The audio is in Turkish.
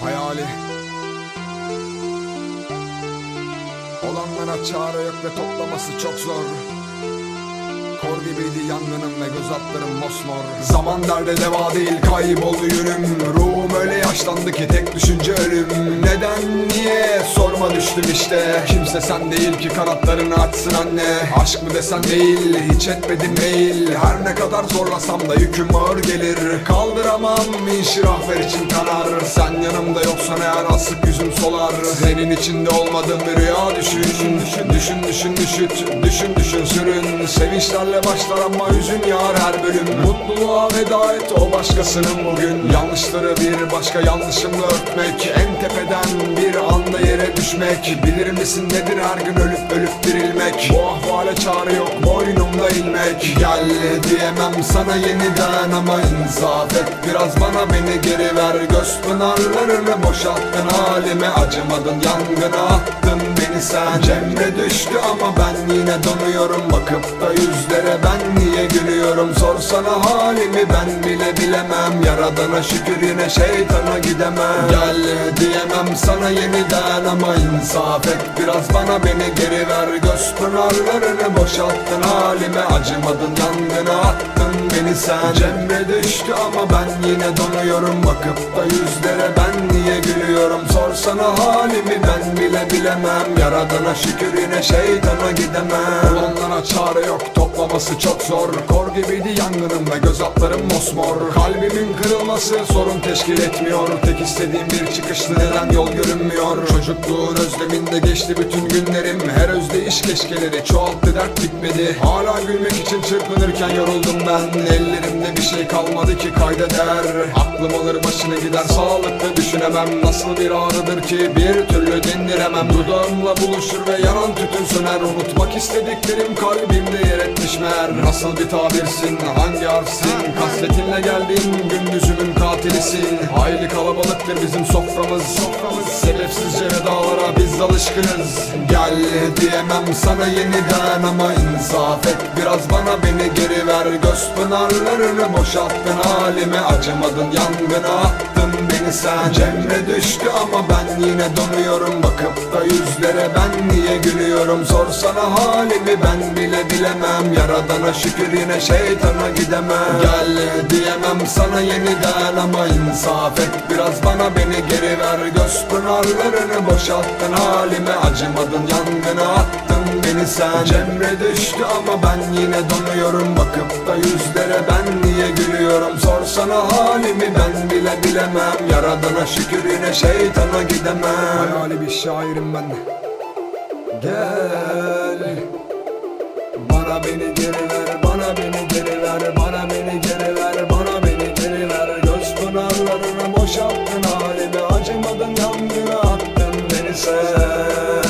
hayali. Olanlara çare yok ve toplaması çok zor. Kor gibiydi yangınım ve göz altlarım mosmor Zaman derde deva değil kayboldu yönüm Ruhum öyle yaşlandı ki tek düşünce ölüm. Neden sorma düştüm işte. Kimse sen değil ki kanatlarını açsın anne. Aşk mı desen değil hiç etmedim mail. Her ne kadar zorlasam da yüküm ağır gelir. Kaldıramam inşirah ver için kanar Sen yanımda yoksan eğer asık yüzüm solar. Senin içinde olmadığım bir rüya düşün. Düşün düşün düşün düşün düşün düşün sürün. Sevinçlerle başlar ama hüzün yağar her bölüm. Mutluluğa veda et o başkasının bugün. Yanlışları bir başka yanlışımla örtmek En tepeden bir anda yere düşmek Bilir misin nedir? Her gün ölüp ölüp dirilmek Bu ahvale çare yok boynumda ilmek Gel diyemem sana yeniden ama insaf et. Biraz bana beni geri ver. Göz pınarlarını boşalttın halime Acımadın. Yangına attın beni sen. Cemre düştü ama ben yine donuyorum. Bakıp da yüzlere ben niye gülüyorum? Sorsana halimi ben bile bilemem. Yaradana şükür yine şeytana gidemem. Gel diyemem sana yeniden ama insaf et. Biraz bana beni geri ver. Göz pınarlarını boşalttın halime Acımadın yangına sen Cemre düştü ama ben yine donuyorum. Bakıp da yüzlere ben niye gülüyorum? Sorsana halimi ben bile bilemem. Yaradana şükür yine şeytana gidemem. Olanlara çare yok toplaması çok zor. Kor gibiydi yangınım ve göz altlarım mosmor. Kalbimin kırılması sorun teşkil etmiyor. Tek istediğim bir çıkıştı neden yol görünmüyor? Çocukluğun özleminde geçti bütün günlerim. Her özdeyiş keşkeleri çoğalttı dert bitmedi. Hala gülmek için çırpınırken yoruldum ben Ellerimde bir şey kalmadı ki kayda değer Aklım alır başını gider sağlıklı düşünemem. Nasıl bir ağrıdır ki bir türlü dindiremem. Dudağımla buluşur ve yanan tütün söner. Unutmak istediklerim kalbimde yer etmiş meğer. Nasıl bir tabirsin hangi harfsin? Kasvetinle geldiğin gündüzümün katilisin Hayli kalabalıktır bizim soframız Soframız. Sebepsizce vedalara biz alışkınız. Gel diyemem sana yeniden ama insaf et. Biraz bana beni geri ver. Göz pınarlarını boşalttın halime Acımadın yangına attın sen Cemre düştü ama ben yine donuyorum. Bakıp da yüzlere ben niye gülüyorum? Sorsana halimi ben bile bilemem. Yaradana şükür yine şeytana gidemem. Gel diyemem sana yeniden ama insaf et. Biraz bana beni geri ver. Göz pınarlarını boşalttın halime. Acımadın yangına attın beni sen. Cemre düştü ama ben yine donuyorum. Bakıp da yüzlere ben niye gülüyorum? Sorsana halimi ben bile bilemem Yaradana şükür yine şeytana gidemem. Hayali bir şairim ben Gel. Bana beni geri ver, bana beni geri ver Bana beni geri ver, bana beni geri ver. Göz pınarlarını boşalttın halime Acımadın yangına attın beni sen